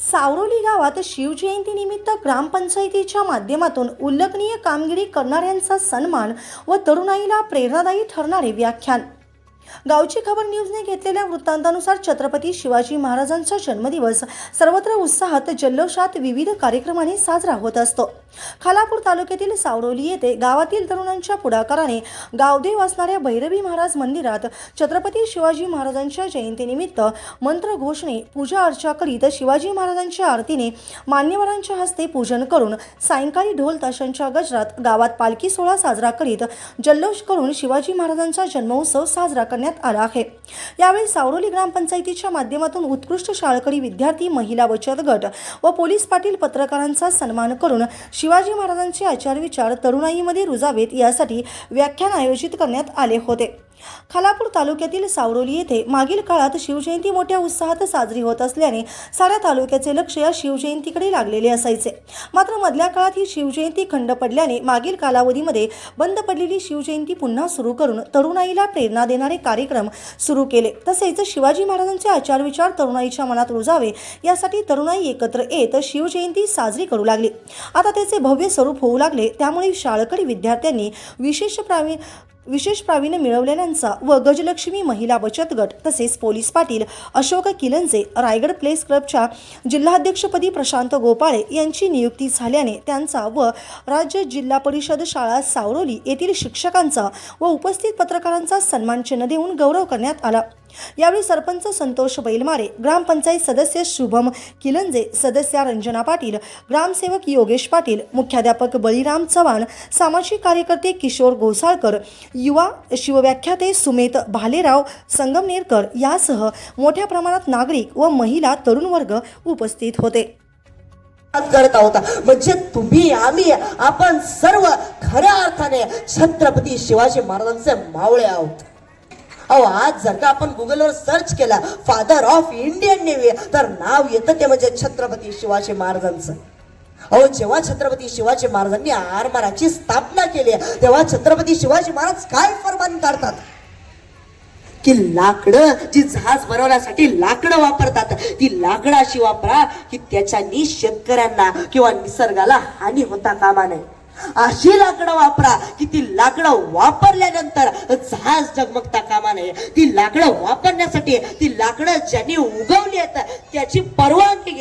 सावरोली गावात शिवजयंतीनिमित्त ग्रामपंचायतीच्या माध्यमातून उल्लेखनीय कामगिरी करणाऱ्यांचा सन्मान व तरुणाईला प्रेरणादायी ठरणारे व्याख्यान. गावची खबर न्यूजने घेतलेल्या वृत्तांतानुसार छत्रपती शिवाजी महाराजांचा जन्मदिवस सर्वत्र उत्साहात जल्लोषात विविध कार्यक्रमांनी साजरा होत असतो. खालापूर तालुक्यातील सावरोली येथे गावातील तरुणांच्या पुढाकाराने गावदेव असणाऱ्या भैरवी महाराज मंदिरात छत्रपती शिवाजी महाराजांच्या जयंतीनिमित्त मंत्रघोषणे पूजा अर्चा करीत शिवाजी महाराजांच्या आरतीने मान्यवरांच्या हस्ते पूजन करून सायंकाळी ढोल ताशांच्या गजरात गावात पालखी सोहळा साजरा करीत जल्लोष करून शिवाजी महाराजांचा जन्मोत्सव साजरा करण्यात आला आहे. यावेळी सावरोली ग्रामपंचायतीच्या माध्यमातून उत्कृष्ट शाळकरी विद्यार्थी महिला बचत गट व पोलीस पाटील पत्रकारांचा सन्मान करून शिवाजी महाराजांचे आचार विचार तरुणाईमध्ये रुजावेत यासाठी व्याख्यान आयोजित करण्यात आले होते. खालापूर तालुक्यातील सावरोली येथे मागील काळात शिवजयंती मोठ्या उत्साहात साजरी होत असल्याने साऱ्या तालुक्याचे लक्ष या शिवजयंतीकडे लागलेले असायचे. मात्र मधल्या काळात ही शिवजयंती खंड पडल्याने मागील कालावधीमध्ये बंद पडलेली शिवजयंती पुन्हा सुरू करून तरुणाईला प्रेरणा देणारे कार्यक्रम सुरू केले. तसेच शिवाजी महाराजांचे आचार विचार तरुणाईच्या मनात रुजावे यासाठी तरुणाई एकत्र येत शिवजयंती साजरी करू लागली. आता त्याचे भव्य स्वरूप होऊ लागले त्यामुळे शाळकरी विद्यार्थ्यांनी विशेष प्रावी विशेष प्रावीण्य मिळवलेल्यांचा व गजलक्ष्मी महिला बचत गट तसेच पोलीस पाटील अशोक किलंजे रायगड प्लेस क्लबच्या जिल्हाध्यक्षपदी प्रशांत गोपाळे यांची नियुक्ती झाल्याने त्यांचा व राज्य जिल्हा परिषद शाळा सावरोली येथील शिक्षकांचा व उपस्थित पत्रकारांचा सन्मानचिन्ह देऊन गौरव करण्यात आला. यावेळी सरपंच संतोष बैलमारे ग्रामपंचायत सदस्य शुभम किलंजे सदस्या रंजना पाटील ग्रामसेवक योगेश पाटील मुख्याध्यापक बळीराम चव्हाण सामाजिक कार्यकर्ते किशोर घोसाळकर युवा शिवव्याख्याते सुमेत भालेराव संगमनेरकर यासह मोठ्या प्रमाणात नागरिक व महिला तरुण वर्ग उपस्थित होते. करत आहोत म्हणजे तुम्ही आम्ही आपण सर्व खऱ्या अर्थाने छत्रपती शिवाजी महाराजांचे मावळे आहोत. अहो आज जर का आपण गुगलवर सर्च केला फादर ऑफ इंडियन नेव्ही तर नाव येतं ते म्हणजे छत्रपती शिवाजी महाराजांचं. अहो जेव्हा छत्रपती शिवाजी महाराजांनी आरमाराची स्थापना केली तेव्हा छत्रपती शिवाजी महाराज काय फरमान काढतात? की लाकडं जी जहाज बनवण्यासाठी लाकडं वापरतात ती लाकडं अशी वापरा की त्याच्यानी शेतकऱ्यांना किंवा निसर्गाला हानी होता कामा नये. अशी लाकडं वापरा की ती लाकडं वापरल्यानंतर जहाज जगमगता कामा नये. ती लाकडं वापरण्यासाठी ती लाकडं ज्यांनी उगवली आहेत त्याची परवानगी